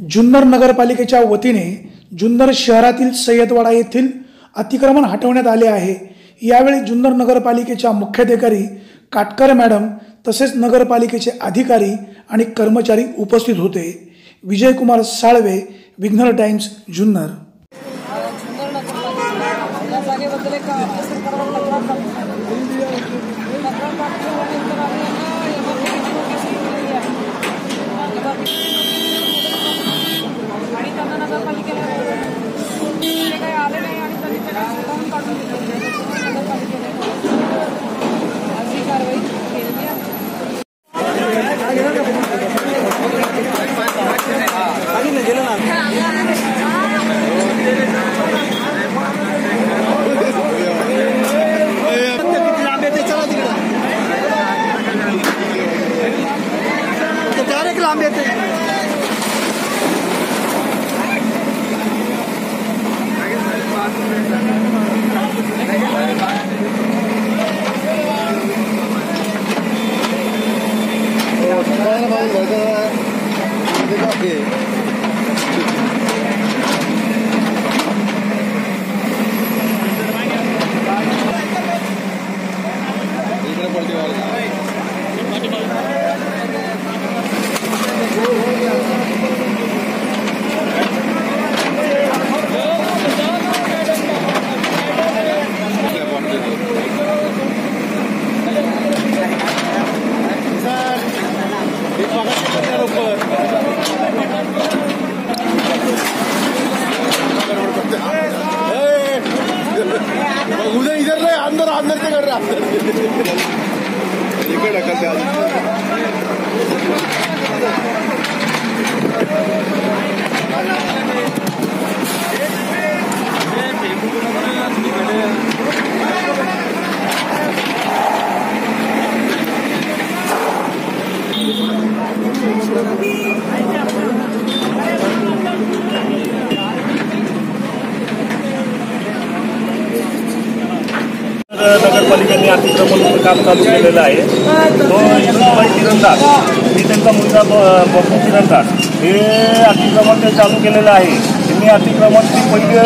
जुन्नर नगरपालिकेच्या वतीने जुन्नर शहरातील सय्यदवाडा येथील अतिक्रमण हटवण्यात आले आहे. यावेळी जुन्नर नगरपालिकेच्या मुख्याधिकारी काटकर मॅडम तसेच नगरपालिकेचे अधिकारी आणि कर्मचारी उपस्थित होते. विजयकुमार साळवे विघ्नर टाइम्स जुन्नर सुंदर नगरपालिका या जागेबद्दल एक अभ्यास करावा तक्रार दाखल तक्रार दाखल आम्ही यांना एमआरपीची नोटीस दिलेली आहे MRP आणि त्यांना नगरपालिकेला ते काही आले नाही आणि त्यांनी ते काही स्वतःहून काढून दिले नगरपालिकेने आज ही कारवाई केलेली आहे डायरेक्ट लांब येते. उधर इधर ले अंदर अंदर से कर रहा इकडे ढकलते नगरपालिकेने अतिक्रमण काम चालू केलेलं आहे. तो यशवंतभाई तिरंदाज मी त्यांचा मुलगा ब- बबू तिरंदाज हे अतिक्रमण ते चालू केलेलं आहे. त्यांनी अतिक्रमण ती पहिले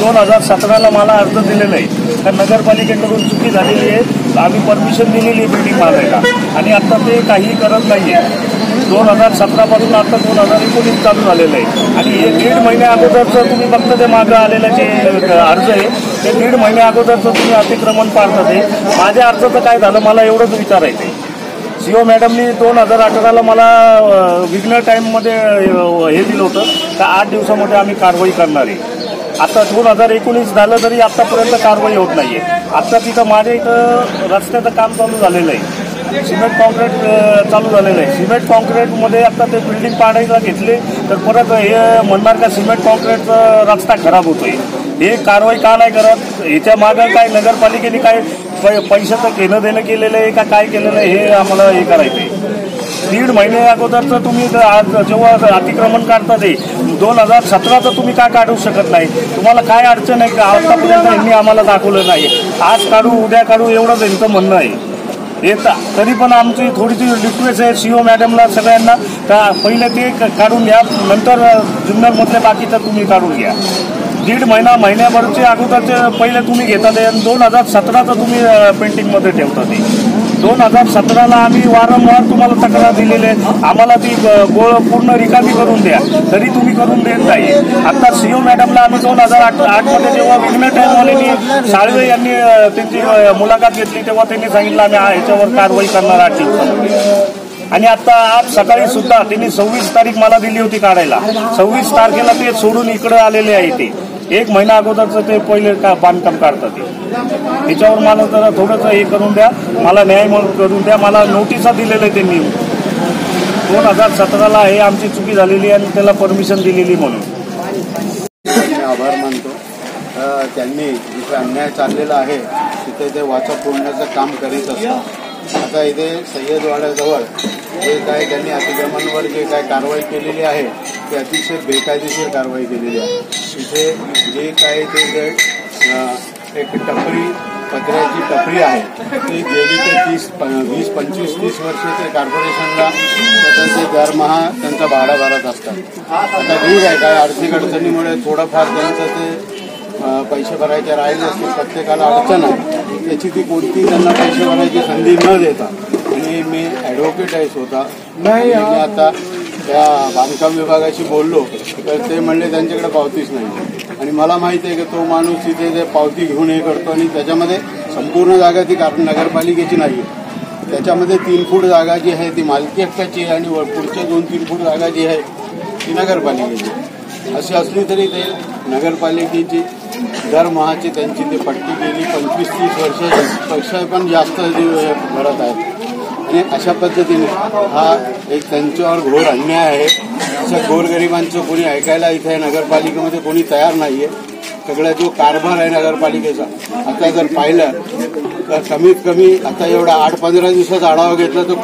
दोन हजार सतराला मला अर्ज दिलेला आहे. तर नगरपालिकेकडून चुकी झालेली आहे. आम्ही परमिशन दिलेली आहे बिल्डिंग मारायला आणि आता ते काही करत नाही आहे दोन हजार सतरापासून आता दोन हजार एकोणीस चालू झालेलं आहे. आणि हे दीड महिन्या अगोदरचं तुम्ही फक्त ते मागं आलेलं जे अर्ज आहे ते दीड महिन्या अगोदरचं तुम्ही अतिक्रमण पाळतात आहे माझ्या अर्जाचं काय झालं मला एवढंच विचारायचं आहे. सीओ मॅडमनी दोन हजार अठराला मला विग्नर टाईममध्ये हे दिलं होतं तर आठ दिवसामध्ये आम्ही कारवाई करणार आहे. आता दोन हजार एकोणीस झालं तरी आत्तापर्यंत कारवाई होत नाही आहे आत्ता तिथं माझ्या इथं रस्त्याचं काम चालू झालेलं आहे. सिमेंट कॉन्क्रीट चालू झालेलं आहे. सिमेंट कॉन्क्रीटमध्ये आता ते बिल्डिंग पाडायला घेतले तर परत हे म्हणणार का सिमेंट कॉन्क्रीटचा रस्ता खराब होतोय? हे कारवाई का नाही करत? ह्याच्या मागं काय नगरपालिकेने काय पै- पैशाचं घेणं देणं केलेलं आहे का काय केलेलं आहे हे आम्हाला हे करायचं आहे दीड महिने अगोदरचं तुम्ही जर आज जेव्हा अतिक्रमण काढता ते दोन हजार सतराचं तुम्ही का काढू शकत नाही? तुम्हाला काय अडचण आहे का? आतापर्यंत यांनी आम्हाला दाखवलं नाही. आज काढू उद्या काढू एवढंच यांचं म्हणणं आहे. येता. तरी पण आमची थोडीशी रिक्वेस्ट आहे सीओ मॅडमला सगळ्यांना. का पहिले ते काढून घ्या. नंतर जुन्नरमधले बाकीचं तुम्ही काढून घ्या. दीड महिना महिन्याभरचे अगोदरचे पहिले तुम्ही घेता ते. आणि दोन हजार सतराचं तुम्ही पेंटिंगमध्ये ठेवता ते. दोन हजार सतराला आम्ही वारंवार तुम्हाला तक्रार दिलेली आहे. आम्हाला ती गोळ पूर्ण रिकामी करून द्या. तरी तुम्ही करून देत नाही. आता सीओ मॅडमला आम्ही दोन हजार आठ आठमध्ये जेव्हा विघ्न साळवे यांनी त्यांची मुलाखत घेतली तेव्हा त्यांनी सांगितलं आम्ही ह्याच्यावर कारवाई करणार आठ आणि आता आज सकाळी सुद्धा त्यांनी सव्वीस तारीख मला दिली होती काढायला. सव्वीस तारखेला ते सोडून इकडे आलेले आहे ते. एक महिना अगोदरचं ते पहिले का बांधकाम काढतात ते. मला जरा थोडंसं हे करून द्या. मला न्याय म्हणून करून द्या. मला नोटिसा दिलेलं आहे त्यांनी. दोन हजार सतराला हे आमची चुकी झालेली आणि त्याला परमिशन दिलेली म्हणून. मी आभार मानतो. त्यांनी जिथे अन्याय चाललेला आहे. तिथे ते वाचा फोडण्याचं काम करीत असतात. आता इथे सय्यदवाड्याजवळ जे काय त्यांनी अतिक्रमणावर जे काय कारवाई केलेली आहे ती अतिशय बेकायदेशीर कारवाई केलेली आहे. तिथे जे काय ते एक टपरी पत्र्याची टपरी आहे ती गेली ते तीस वीस पंचवीस तीस वर्ष ते कॉर्पोरेशनला त्याचा ते दरमहा त्यांचा भाडा भरत असतात. आता ठीक आहे काय आर्थिक अडचणीमुळे थोडंफार त्यांचं ते पैसे भरायचे राहिले असतील प्रत्येकाला अडचण आहे. त्याची ती कोणती त्यांना पैसे भरायची संधी न देता आणि मी ॲडव्होकेट आहे स्वतः. नाही आता त्या बांधकाम विभागाशी बोललो तर ते म्हणले त्यांच्याकडे पावतीच नाही. आणि मला माहिती आहे की तो माणूस तिथे ते पावती घेऊन हे करतो आणि त्याच्यामध्ये संपूर्ण जागा ती कारण नगरपालिकेची नाही आहे त्याच्यामध्ये तीन फूट जागा जी आहे ती मालकी हक्काची आहे आणि पुढच्या दोन तीन फूट जागा जी आहे ती नगरपालिकेची अशी असली तरी ते नगरपालिकेची दरमहाची त्यांची ती पट्टी गेली पंचवीस तीस वर्षाची पेक्षा पण जास्त भरत आहेत. आणि अशा पद्धतीने हा एक त्यांच्यावर घोर अन्याय आहे. असं गोरगरिबांचं कोणी ऐकायला इथे नगरपालिकेमध्ये कोणी तयार नाहीये. सगळा जो कारभार आहे नगरपालिकेचा आता जर पाहिलं तर कमीत कमी आता एवढा आठ पंधरा दिवसाचा आढावा घेतला तर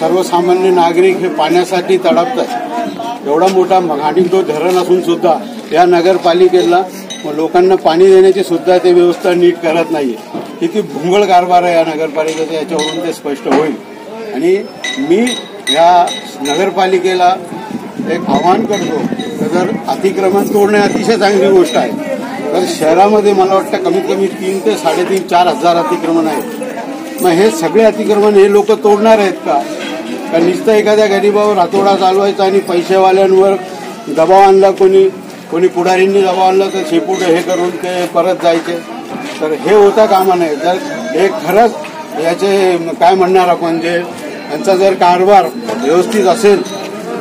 सर्वसामान्य नागरिक हे पाण्यासाठी तडपतात. एवढा मोठा आणि तो धरण असून सुद्धा या नगरपालिकेला लोकांना पाणी देण्याची सुद्धा ते व्यवस्था नीट करत नाहीये. किती भुंगळ कारभार आहे या नगरपालिकेचा याच्यावरून ते स्पष्ट होईल. आणि मी या नगरपालिकेला एक आव्हान करतो तर जर अतिक्रमण तोडणे अतिशय चांगली गोष्ट आहे तर शहरामध्ये मला वाटतं कमीत कमी तीन ते साडेतीन चार हजार अतिक्रमण आहेत. मग हे सगळे अतिक्रमण हे लोक तोडणार आहेत का? का नुसतं एखाद्या गरीबावर हातोडा चालवायचा आणि पैसेवाल्यांवर दबाव आणला कोणी? कोणी पुढारींनी दबाव आणला तर शेपूट हे करून ते परत जायचे? तर हे होता कामा नये. जर हे खरंच याचे काय म्हणणार आपण? जे यांचा जर कारभार व्यवस्थित असेल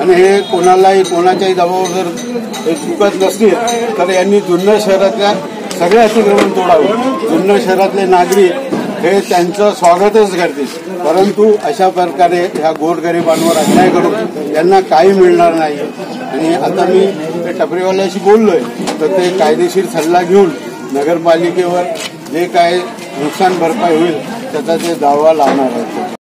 आणि हे कोणालाही कोणाच्याही दबावावर जर हे चुकत नसतील तर यांनी जुन्नर शहरातल्या सगळे अतिक्रमण तोडावे. जुन्नर शहरातले नागरिक हे त्यांचं स्वागतच करतील. परंतु अशा प्रकारे ह्या गोरगरिबांवर अन्याय करून यांना काही मिळणार नाही. आणि आता मी ते टपरीवाल्याशी बोललोय तर ते कायदेशीर सल्ला घेऊन नगरपालिकेवर जे काही नुकसान भरपाई होईल त्याचा ते दावा लावणार आहे